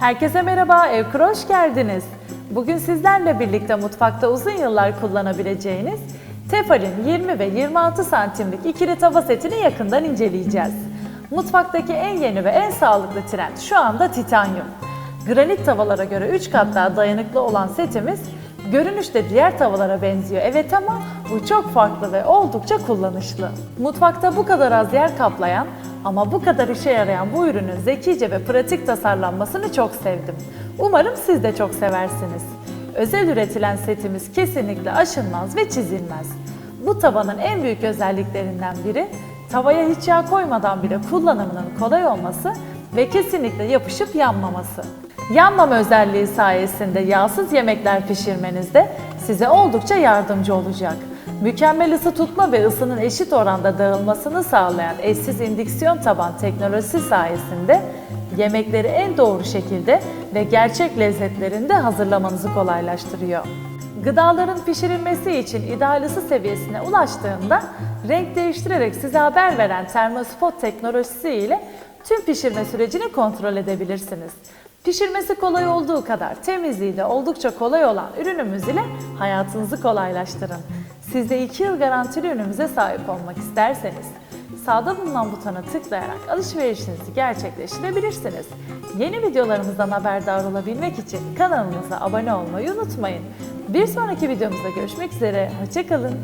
Herkese merhaba, Evkur'a hoş geldiniz. Bugün sizlerle birlikte mutfakta uzun yıllar kullanabileceğiniz Tefal'in 20 ve 26 santimlik ikili tava setini yakından inceleyeceğiz. Mutfaktaki en yeni ve en sağlıklı trend şu anda titanyum. Granit tavalara göre 3 kat daha dayanıklı olan setimiz Görünüşte diğer tavalara benziyor evet ama bu çok farklı ve oldukça kullanışlı. Mutfakta bu kadar az yer kaplayan ama bu kadar işe yarayan bu ürünün zekice ve pratik tasarlanmasını çok sevdim. Umarım siz de çok seversiniz. Özel üretilen setimiz kesinlikle aşınmaz ve çizilmez. Bu tavanın en büyük özelliklerinden biri tavaya hiç yağ koymadan bile kullanımının kolay olması ve kesinlikle yapışıp yanmaması. Yanmama özelliği sayesinde yağsız yemekler pişirmenizde size oldukça yardımcı olacak. Mükemmel ısı tutma ve ısının eşit oranda dağılmasını sağlayan eşsiz indüksiyon taban teknolojisi sayesinde yemekleri en doğru şekilde ve gerçek lezzetlerinde hazırlamanızı kolaylaştırıyor. Gıdaların pişirilmesi için ideal ısı seviyesine ulaştığında renk değiştirerek size haber veren termospot teknolojisi ile tüm pişirme sürecini kontrol edebilirsiniz. Pişirmesi kolay olduğu kadar temizliği de oldukça kolay olan ürünümüz ile hayatınızı kolaylaştırın. Siz de 2 yıl garantili ürünümüze sahip olmak isterseniz sağda bulunan butona tıklayarak alışverişinizi gerçekleştirebilirsiniz. Yeni videolarımızdan haberdar olabilmek için kanalımıza abone olmayı unutmayın. Bir sonraki videomuzda görüşmek üzere, hoşçakalın.